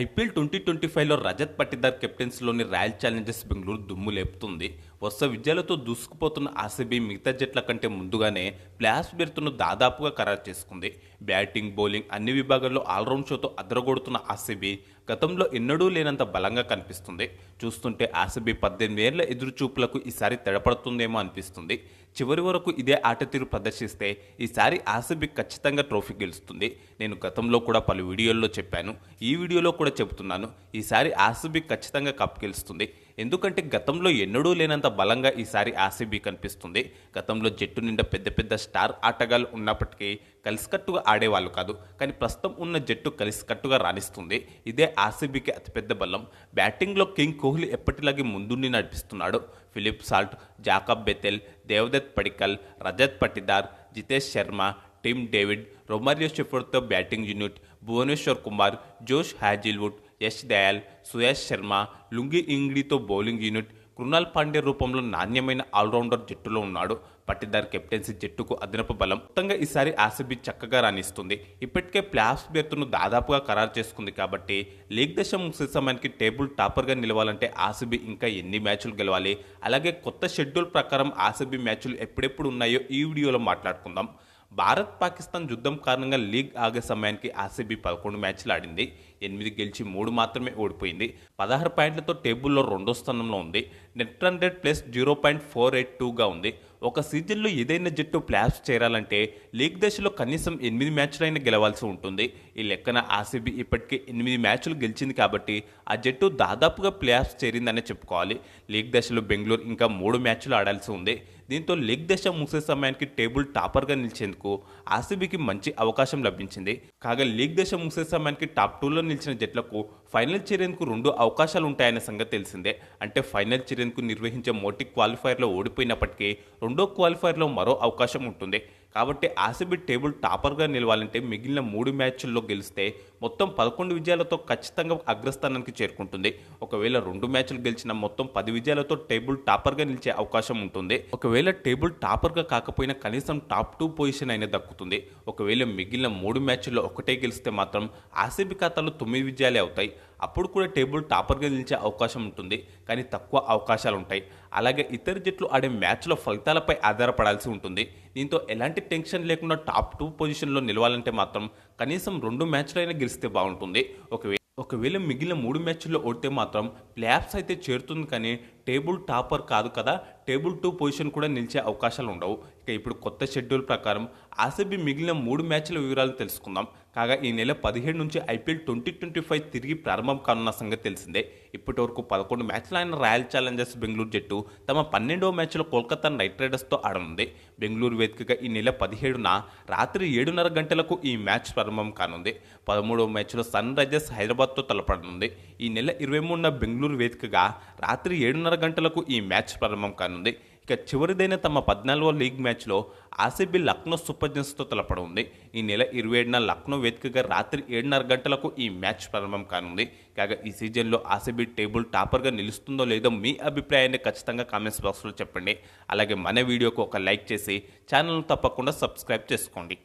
IPL twenty twenty ఫైవ్లో రజత్ పట్టిదార్ కెప్టెన్సీలోని Royal Challengers Bengaluru దుమ్ము లేపుతుంది. వరుస విజయాలతో దూసుకుపోతున్న ఆర్సీబీ మిగతా జట్ల కంటే ముందుగానే ప్లాస్ బెర్తును దాదాపుగా ఖరారు చేసుకుంది. బ్యాటింగ్ బౌలింగ్ అన్ని విభాగాల్లో ఆల్రౌండ్ షోతో అదరగొడుతున్న ఆర్సీబీ గతంలో ఎన్నడూ లేనంత బలంగా కనిపిస్తుంది. చూస్తుంటే ఆర్సీబీ పద్దెనిమిది ఏళ్ళ ఎదురుచూపులకు ఈసారి తెడపడుతుందేమో అనిపిస్తుంది. చివరి వరకు ఇదే ఆట తీరు ప్రదర్శిస్తే ఈసారి ఆర్సీబీ ఖచ్చితంగా ట్రోఫీ గెలుస్తుంది. నేను గతంలో కూడా పలు వీడియోల్లో చెప్పాను. ఈ వీడియోలో కూడా చెబుతున్నాను. ఈసారి ఆర్సీబీ ఖచ్చితంగా కప్ గెలుస్తుంది. ఎందుకంటే గతంలో ఎన్నడూ లేనంత బలంగా ఈసారి ఆర్సీబీ కనిపిస్తుంది. గతంలో జట్టు నిండా పెద్ద పెద్ద స్టార్ ఆటగాళ్ళు ఉన్నప్పటికీ కలిసికట్టుగా ఆడేవాళ్ళు కాదు. కానీ ప్రస్తుతం ఉన్న జట్టు కలిసికట్టుగా రాణిస్తుంది. ఇదే ఆర్సీబీకి అతిపెద్ద బలం. బ్యాటింగ్లో కింగ్ కోహ్లీ ఎప్పటిలాగే ముందుండి నడిపిస్తున్నాడు. Philip Salt Jacob Bethell Devdutt Padikkal Rajat Patidar Jitesh Sharma Tim David Romario షెఫర్తో batting unit Bhuvneshwar Kumar Josh Hazlewood Yash Dayal Suyash Sharma Lungi ఇంగ్లీతో bowling unit Krunal Pandey రూపంలో నాణ్యమైన ఆల్రౌండర్ జట్టులో ఉన్నాడు. పట్టిదార్ కెప్టెన్సీ జట్టుకు అదనపు బలం. మొత్తంగా ఈసారి ఆర్సీబీ చక్కగా రాణిస్తుంది. ఇప్పటికే ప్లాఫ్స్ బెర్త్ను దాదాపుగా ఖరారు చేసుకుంది కాబట్టి లీగ్ దశ ముగిసే సమయానికి టేబుల్ టాపర్గా నిలవాలంటే ఆర్సీబీ ఇంకా ఎన్ని మ్యాచ్లు గెలవాలి? అలాగే కొత్త షెడ్యూల్ ప్రకారం ఆర్సీబీ మ్యాచ్లు ఎప్పుడెప్పుడు ఉన్నాయో ఈ వీడియోలో మాట్లాడుకుందాం. భారత్ పాకిస్తాన్ యుద్ధం కారణంగా లీగ్ ఆగే సమయానికి ఆర్సీబీ పదకొండు మ్యాచ్లు ఆడింది. ఎనిమిది గెలిచి మూడు మాత్రమే ఓడిపోయింది. పదహారు పాయింట్లతో టేబుల్లో రెండో స్థానంలో ఉంది. Net run rate plus zero point four eight టూగా ఉంది. ఒక సీజన్లో ఏదైనా జట్టు ప్లాఫ్స్ చేరాలంటే లీగ్ దశలో కనీసం ఎనిమిది మ్యాచ్లైనా గెలవాల్సి ఉంటుంది. ఈ లెక్కన ఆర్సీబీ ఇప్పటికే ఎనిమిది మ్యాచ్లు గెలిచింది కాబట్టి ఆ జట్టు దాదాపుగా ప్లేఆఫ్స్ చేరిందనే చెప్పుకోవాలి. లీగ్ దశలో బెంగళూరు ఇంకా మూడు మ్యాచ్లు ఆడాల్సి ఉంది. దీంతో లీగ్ దశ ముగిసే సమయానికి టేబుల్ టాపర్గా నిలిచేందుకు ఆర్సీబీకి మంచి అవకాశం లభించింది. కాగా లీగ్ దశ ముగిసే సమయానికి టాప్ టూలో నిలిచిన జట్లకు ఫైనల్ చేరేందుకు రెండు అవకాశాలు ఉంటాయనే సంగతి తెలిసిందే. అంటే ఫైనల్ చేరేందుకు నిర్వహించే మోటి క్వాలిఫైర్లో ఓడిపోయినప్పటికీ రెండో క్వాలిఫైర్లో మరో అవకాశం ఉంటుంది. కాబట్టి ఆర్సీబీ టేబుల్ టాపర్గా నిలవాలంటే మిగిలిన మూడు మ్యాచ్ల్లో గెలిస్తే మొత్తం పదకొండు విజయాలతో ఖచ్చితంగా అగ్రస్థానానికి చేరుకుంటుంది. ఒకవేళ రెండు మ్యాచ్లు గెలిచిన మొత్తం పది విజయాలతో టేబుల్ టాపర్గా నిలిచే అవకాశం ఉంటుంది. ఒకవేళ టేబుల్ టాపర్గా కాకపోయినా కనీసం టాప్ టూ పొజిషన్ అయినా దక్కుతుంది. ఒకవేళ మిగిలిన మూడు మ్యాచ్ల్లో ఒకటే గెలిస్తే మాత్రం ఆర్సీబీ ఖాతాలో తొమ్మిది విజయాలే అవుతాయి. అప్పుడు కూడా టేబుల్ టాపర్గా నిలిచే అవకాశం ఉంటుంది. కానీ తక్కువ అవకాశాలు ఉంటాయి. అలాగే ఇతర జట్లు ఆడే మ్యాచ్లో ఫలితాలపై ఆధారపడాల్సి ఉంటుంది. దీంతో ఎలాంటి టెన్షన్ లేకుండా టాప్ టూ పొజిషన్లో నిలవాలంటే మాత్రం కనీసం రెండు మ్యాచ్లైనా గెలిస్తే బాగుంటుంది. ఒకవేళ ఒకవేళ మిగిలిన మూడు మ్యాచ్ల్లో ఓడితే మాత్రం ప్లేఆఫ్స్ అయితే చేరుతుంది. కానీ టేబుల్ టాపర్ కాదు కదా టేబుల్ టూ పొజిషన్ కూడా నిలిచే అవకాశాలు ఉండవు. ఇక ఇప్పుడు కొత్త షెడ్యూల్ ప్రకారం ఆర్సీబీ మిగిలిన మూడు మ్యాచ్ల వివరాలు తెలుసుకుందాం. కాగా ఈ నెల పదిహేడు నుంచి ఐపీఎల్ ట్వంటీ ట్వంటీ ఫైవ్ తిరిగి ప్రారంభం కానున్న సంగతి తెలిసిందే. ఇప్పటి వరకు పదకొండు మ్యాచ్లు అయిన రాయల్ ఛాలెంజర్స్ బెంగళూరు జట్టు తమ పన్నెండవ మ్యాచ్లో కోల్కతా నైట్ రైడర్స్తో ఆడనుంది. బెంగళూరు వేదికగా ఈ నెల పదిహేడున రాత్రి ఏడున్నర గంటలకు ఈ మ్యాచ్ ప్రారంభం కానుంది. పదమూడవ మ్యాచ్లో సన్ రైజర్స్ హైదరాబాద్తో తలపడనుంది. ఈ నెల ఇరవై మూడున బెంగళూరు వేదికగా రాత్రి ఏడున్నర గంటలకు ఈ మ్యాచ్ ప్రారంభం కానుంది. ఇక చివరిదైన తమ పద్నాలుగో లీగ్ మ్యాచ్లో ఆర్సీబీ లక్నో సూపర్ జెన్స్తో తలపడుంది. ఈ నెల ఇరవై ఏడున లక్నో వేదికగా రాత్రి ఏడున్నర గంటలకు ఈ మ్యాచ్ ప్రారంభం కానుంది. కాగా ఈ సీజన్లో ఆర్సీబీ టేబుల్ టాపర్గా నిలుస్తుందో లేదో మీ అభిప్రాయాన్ని ఖచ్చితంగా కామెంట్స్ బాక్స్లో చెప్పండి. అలాగే మన వీడియోకు ఒక లైక్ చేసి ఛానల్ను తప్పకుండా సబ్స్క్రైబ్ చేసుకోండి.